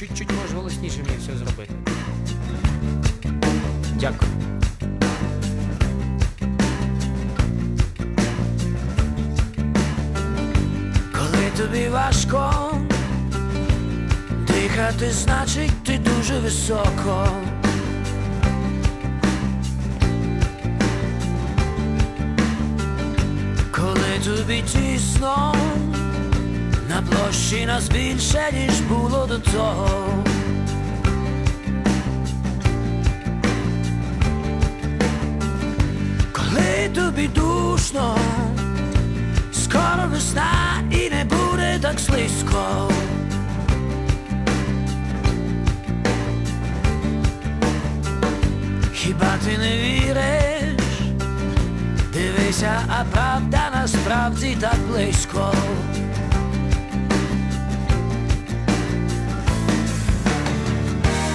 чуть-чуть може голосніше мені все зробити. Дякую. Коли тобі важко дихати, значить ти дуже високо. Коли тобі тісно, на площі нас більше, ніж було до того. Коли тобі душно, скоро весна і не буде так слизько. Хіба ти не віриш? Дивися, а правда насправді так близько.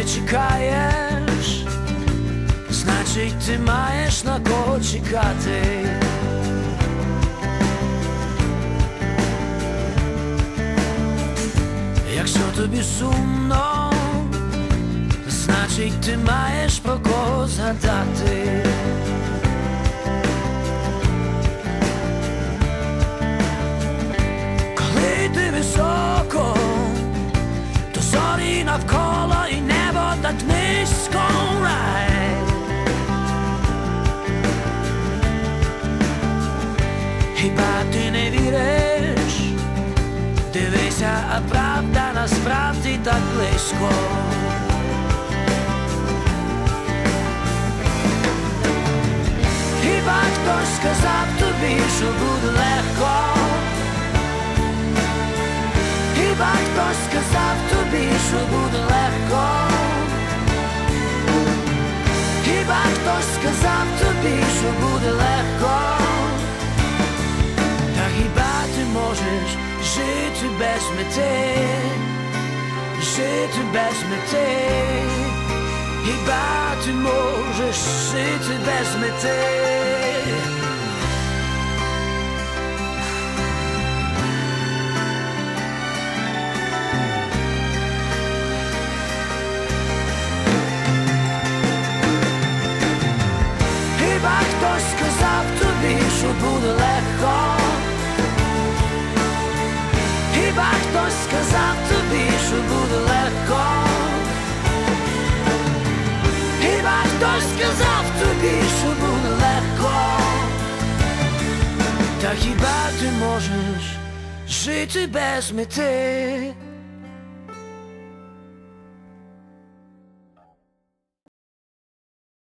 Ти чекаєш, значить ти маєш на кого чекати. Якщо тобі сумно, значить ти маєш про кого згадати. Коли ти високо, то зорі навколо низько рай. Хіба ти не віриш? Дивися, а правда насправді так близько. Хіба сказав тобі, що буде легко? Хіба хтось сказав тобі, що буде легко? Хтось сказав тобі, що буде легко? Та хіба ти можеш жити без мети? Жити без мети? Хіба ти можеш жити без мети? Сказав тобі, що буде легко? Та хіба ти можеш жити без мети?